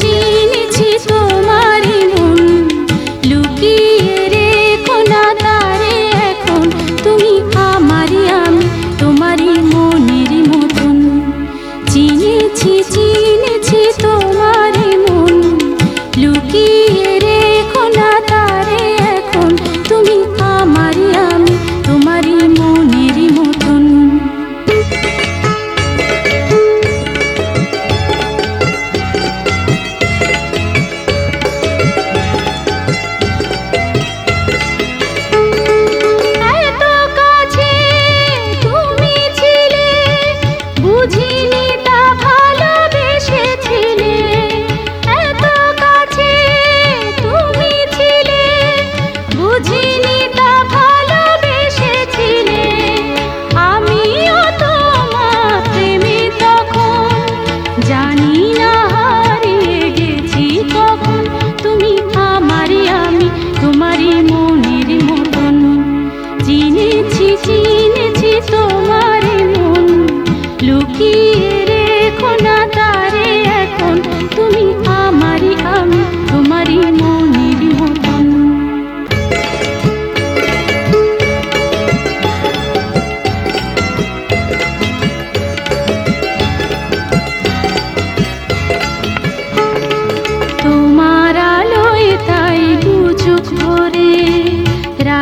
চিনেছি তোমার।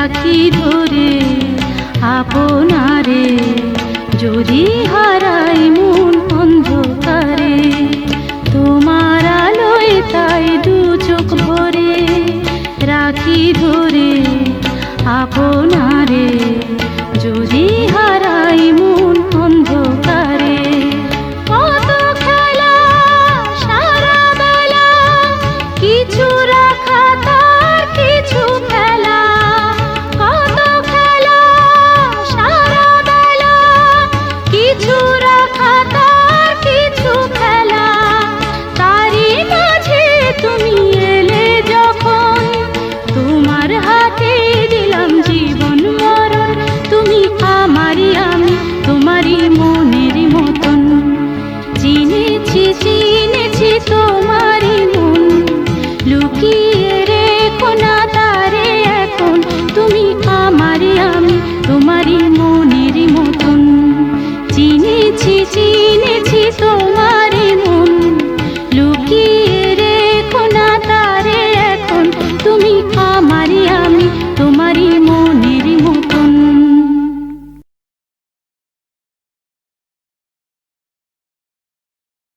রাখি ধরে আপনারে যদি হারাই মন অন্ধকারে, তোমার আলোয় তাই দু চোখ ভরে রাখি ধরে আপনারে তো